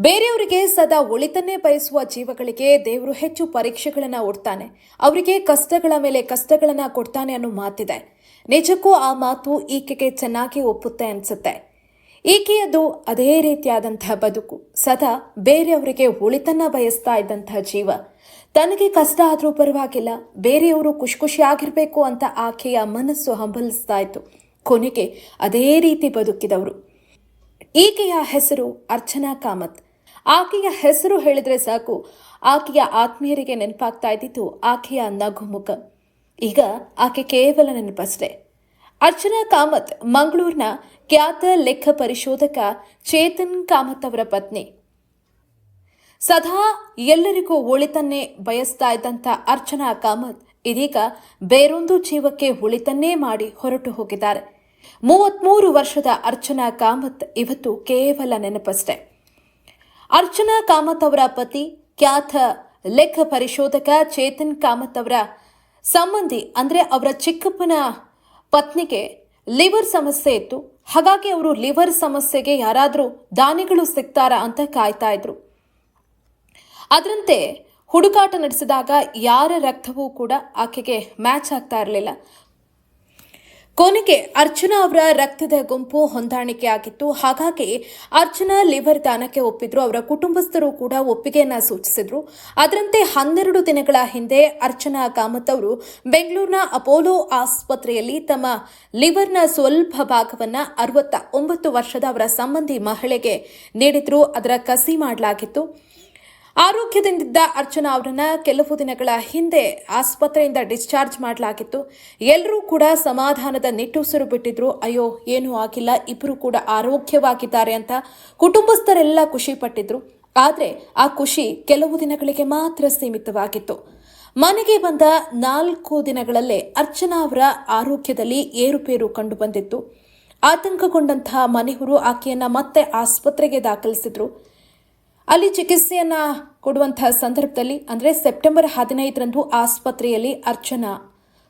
ಬೇರೆಯವರಿಗೆ ಸದಾ ಒಳಿತನ್ನೇ ಬಯಸುವ ಜೀವಗಳಿಗೆ ದೇವರು ಹೆಚ್ಚು ಪರೀಕ್ಷೆಗಳನ್ನ ಒಡ್ತಾನೆ. ಅವರಿಗೆ ಕಷ್ಟಗಳ ಮೇಲೆ ಕಷ್ಟಗಳನ್ನ ಕೊಡ್ತಾನೆ ಅನ್ನೋ ಮಾತಿದೆ. ನಿಜಕ್ಕೂ ಆ ಮಾತು ಈಕೆಗೆ ಚೆನ್ನಾಗಿ ಒಪ್ಪುತ್ತೆ ಅನ್ಸುತ್ತೆ. ಈಕೆಯದು ಅದೇ ರೀತಿಯಾದಂತಹ ಬದುಕು. ಸದಾ ಬೇರೆಯವರಿಗೆ ಒಳಿತನ್ನ ಬಯಸ್ತಾ ಇದ್ದಂತಹ ಜೀವ. ತನಗೆ ಕಷ್ಟ ಆದರೂ ಪರವಾಗಿಲ್ಲ, ಬೇರೆಯವರು ಖುಷಿ ಖುಷಿಯಾಗಿರ್ಬೇಕು ಅಂತ ಆಕೆಯ ಮನಸ್ಸು ಹಂಬಲಿಸ್ತಾ ಇತ್ತು. ಕೊನೆಗೆ ಅದೇ ರೀತಿ ಬದುಕಿದವರು. ಈಕೆಯ ಹೆಸರು ಅರ್ಚನಾ ಕಾಮತ್. ಆಕೆಯ ಹೆಸರು ಹೇಳಿದ್ರೆ ಸಾಕು. ಆಕೆಯ ಆತ್ಮೀಯರಿಗೆ ನೆನಪಾಗ್ತಾ ಇದ್ದಿತ್ತು ಆಕೆಯ ನಗುಮುಖ ಈಗ ಆಕೆ ಕೇವಲ ನೆನಪಷ್ಟೇ. ಅರ್ಚನಾ ಕಾಮತ್ ಮಂಗಳೂರಿನ ಖ್ಯಾತ ಲೆಕ್ಕ ಪರಿಶೋಧಕ ಚೇತನ್ ಕಾಮತ್ ಅವರ ಪತ್ನಿ. ಸದಾ ಎಲ್ಲರಿಗೂ ಒಳಿತನ್ನೇ ಬಯಸ್ತಾ ಇದ್ದಂಥ ಅರ್ಚನಾ ಕಾಮತ್ ಇದೀಗ ಬೇರೊಂದು ಜೀವಕ್ಕೆ ಒಳಿತನ್ನೇ ಮಾಡಿ ಹೊರಟು ಹೋಗಿದ್ದಾರೆ. ಮೂವತ್ಮೂರು ವರ್ಷದ ಅರ್ಚನಾ ಕಾಮತ್ ಇವತ್ತು ಕೇವಲ ನೆನಪಷ್ಟೇ. ಅರ್ಚನಾ ಕಾಮತ್ ಅವರ ಪತಿ, ಖ್ಯಾತ ಲೆಕ್ಕ ಪರಿಶೋಧಕ ಚೇತನ್ ಕಾಮತ್ ಅವರ ಸಂಬಂಧಿ, ಅಂದರೆ ಅವರ ಚಿಕ್ಕಪ್ಪನ ಪತ್ನಿಗೆ ಲಿವರ್ ಸಮಸ್ಯೆ ಇತ್ತು. ಹಾಗಾಗಿ ಅವರು ಲಿವರ್ ಸಮಸ್ಯೆಗೆ ಯಾರಾದರೂ ದಾನಿಗಳು ಸಿಗ್ತಾರಾ ಅಂತ ಕಾಯ್ತಾ ಇದ್ರು. ಅದರಂತೆ ಹುಡುಕಾಟ ನಡೆಸಿದಾಗ ಯಾರ ರಕ್ತವೂ ಕೂಡ ಆಕೆಗೆ ಮ್ಯಾಚ್ ಆಗ್ತಾ ಇರಲಿಲ್ಲ. ಕೊನೆಗೆ ಅರ್ಚನಾ ಅವರ ರಕ್ತದ ಗುಂಪು ಹೊಂದಾಣಿಕೆ ಆಗಿತ್ತು ಹಾಗಾಗಿ ಅರ್ಚನಾ ಲಿವರ್ ದಾನಕ್ಕೆ ಒಪ್ಪಿದ್ರು. ಅವರ ಕುಟುಂಬಸ್ಥರು ಕೂಡ ಒಪ್ಪಿಗೆಯನ್ನ ಸೂಚಿಸಿದ್ರು. ಅದರಂತೆ ಹನ್ನೆರಡು ದಿನಗಳ ಹಿಂದೆ ಅರ್ಚನಾ ಕಾಮತ್ ಅವರು ಬೆಂಗಳೂರಿನ ಅಪೋಲೋ ಆಸ್ಪತ್ರೆಯಲ್ಲಿ ತಮ್ಮ ಲಿವರ್ನ ಸ್ವಲ್ಪ ಭಾಗವನ್ನ ಅರವತ್ತ ಒಂಬತ್ತು ವರ್ಷದ ಅವರ ಸಂಬಂಧಿ ಮಹಿಳೆಗೆ ನೀಡಿದ್ರು. ಅದರ ಕಸಿ ಮಾಡಲಾಗಿತ್ತು. ಆರೋಗ್ಯದಿಂದಿದ್ದ ಅರ್ಚನಾ ಅವರನ್ನ ಕೆಲವು ದಿನಗಳ ಹಿಂದೆ ಆಸ್ಪತ್ರೆಯಿಂದ ಡಿಸ್ಚಾರ್ಜ್ ಮಾಡಲಾಗಿತ್ತು. ಎಲ್ಲರೂ ಕೂಡ ಸಮಾಧಾನದ ನಿಟ್ಟುಸಿರು ಬಿಟ್ಟಿದ್ರು. ಅಯ್ಯೋ, ಏನೂ ಆಗಿಲ್ಲ. ಇಬ್ಬರು ಕೂಡ ಆರೋಗ್ಯವಾಗಿದ್ದಾರೆ ಅಂತ ಕುಟುಂಬಸ್ಥರೆಲ್ಲ ಖುಷಿ ಪಟ್ಟಿದ್ರು. ಆದರೆ ಆ ಖುಷಿ ಕೆಲವು ದಿನಗಳಿಗೆ ಮಾತ್ರ ಸೀಮಿತವಾಗಿತ್ತು. ಮನೆಗೆ ಬಂದ ನಾಲ್ಕು ದಿನಗಳಲ್ಲೇ ಅರ್ಚನಾ ಅವರ ಆರೋಗ್ಯದಲ್ಲಿ ಏರುಪೇರು ಕಂಡುಬಂದಿತ್ತು ಆತಂಕಗೊಂಡಂತಹ ಮನೆಯವರು ಆಕೆಯನ್ನ ಮತ್ತೆ ಆಸ್ಪತ್ರೆಗೆ ದಾಖಲಿಸಿದ್ರು. ಅಲ್ಲಿ ಚಿಕಿತ್ಸೆಯನ್ನ ಕೊಡುವಂತಹ ಸಂದರ್ಭದಲ್ಲಿ, ಅಂದರೆ ಸೆಪ್ಟೆಂಬರ್ ಹದಿನೈದರಂದು ಆಸ್ಪತ್ರೆಯಲ್ಲಿ ಅರ್ಚನಾ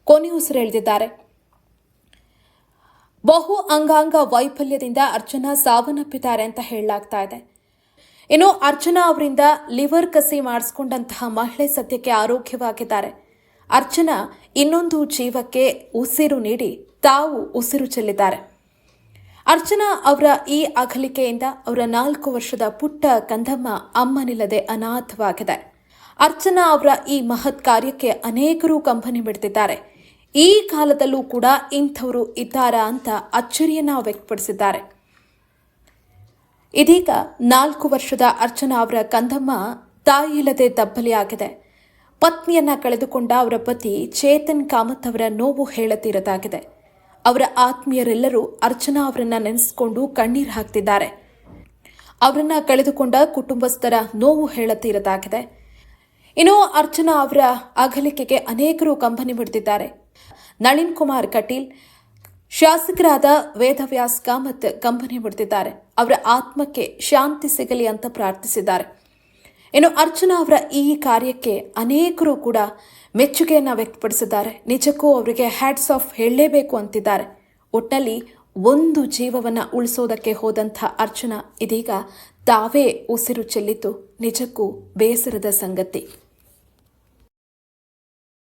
ಕೊನೆಯುಸಿರೆಳೆದಿದ್ದಾರೆ ಬಹು ಅಂಗಾಂಗ ವೈಫಲ್ಯದಿಂದ ಅರ್ಚನಾ ಸಾವನ್ನಪ್ಪಿದ್ದಾರೆ ಅಂತ ಹೇಳಲಾಗ್ತಾ ಇದೆ. ಇನ್ನು ಅರ್ಚನಾ ಅವರಿಂದ ಲಿವರ್ ಕಸಿ ಮಾಡಿಸ್ಕೊಂಡಂತಹ ಮಹಿಳೆ ಸದ್ಯಕ್ಕೆ ಆರೋಗ್ಯವಾಗಿದ್ದಾರೆ. ಅರ್ಚನಾ ಇನ್ನೊಂದು ಜೀವಕ್ಕೆ ಉಸಿರು ನೀಡಿ ತಾವು ಉಸಿರು ಚೆಲ್ಲಿದ್ದಾರೆ. ಅರ್ಚನಾ ಅವರ ಈ ಅಗಲಿಕೆಯಿಂದ ಅವರ ನಾಲ್ಕು ವರ್ಷದ ಪುಟ್ಟ ಕಂದಮ್ಮ ಅಮ್ಮನಿಲ್ಲದೆ ಅನಾಥವಾಗಿದೆ. ಅರ್ಚನಾ ಅವರ ಈ ಮಹತ್ ಕಾರ್ಯಕ್ಕೆ ಅನೇಕರು ಕಂಪನಿ ಬಿಡ್ತಿದ್ದಾರೆ. ಈ ಕಾಲದಲ್ಲೂ ಕೂಡ ಇಂಥವರು ಇದ್ದಾರಾ ಅಂತ ಅಚ್ಚರಿಯನ್ನ ವ್ಯಕ್ತಪಡಿಸಿದ್ದಾರೆ. ಇದೀಗ ನಾಲ್ಕು ವರ್ಷದ ಅರ್ಚನಾ ಅವರ ಕಂದಮ್ಮ ತಾಯಿಯಿಲ್ಲದೆ ದಬ್ಬಲಿಯಾಗಿದೆ ಪತ್ನಿಯನ್ನ ಕಳೆದುಕೊಂಡ ಅವರ ಪತಿ ಚೇತನ್ ಕಾಮತ್ ಅವರ ನೋವು ಹೇಳತೀರದಾಗಿದೆ. ಅವರ ಆತ್ಮೀಯರೆಲ್ಲರೂ ಅರ್ಚನಾ ಅವರನ್ನ ನೆನೆಸಿಕೊಂಡು ಕಣ್ಣೀರು ಹಾಕ್ತಿದ್ದಾರೆ. ಅವರನ್ನ ಕಳೆದುಕೊಂಡ ಕುಟುಂಬಸ್ಥರ ನೋವು ಹೇಳತೀರದಾಗಿದೆ ಇನ್ನು ಅರ್ಚನಾ ಅವರ ಅಗಲಿಕೆಗೆ ಅನೇಕರು ಕಂಬನಿ ಬಿಡ್ತಿದ್ದಾರೆ ನಳಿನ್ ಕುಮಾರ್ ಕಟೀಲ್, ಶಾಸಕರಾದ ವೇದವ್ಯಾಸ್ ಕಾಮತ್ ಕಂಬನಿ ಬಿಡ್ತಿದ್ದಾರೆ ಅವರ ಆತ್ಮಕ್ಕೆ ಶಾಂತಿ ಸಿಗಲಿ ಅಂತ ಪ್ರಾರ್ಥಿಸಿದ್ದಾರೆ. ಇನ್ನು ಅರ್ಚನಾ ಅವರ ಈ ಕಾರ್ಯಕ್ಕೆ ಅನೇಕರು ಕೂಡ ಮೆಚ್ಚುಗೆಯನ್ನು ವ್ಯಕ್ತಪಡಿಸಿದ್ದಾರೆ. ನಿಜಕ್ಕೂ ಅವರಿಗೆ ಹ್ಯಾಟ್ಸ್ ಆಫ್ ಹೇಳಲೇಬೇಕು ಅಂತಿದ್ದಾರೆ. ಒಟ್ಟಿನಲ್ಲಿ ಒಂದು ಜೀವವನ್ನು ಉಳಿಸೋದಕ್ಕೆ ಹೋದಂಥ ಅರ್ಚನಾ ಇದೀಗ ತಾವೇ ಉಸಿರು ಚೆಲ್ಲಿದ್ದು ನಿಜಕ್ಕೂ ಬೇಸರದ ಸಂಗತಿ.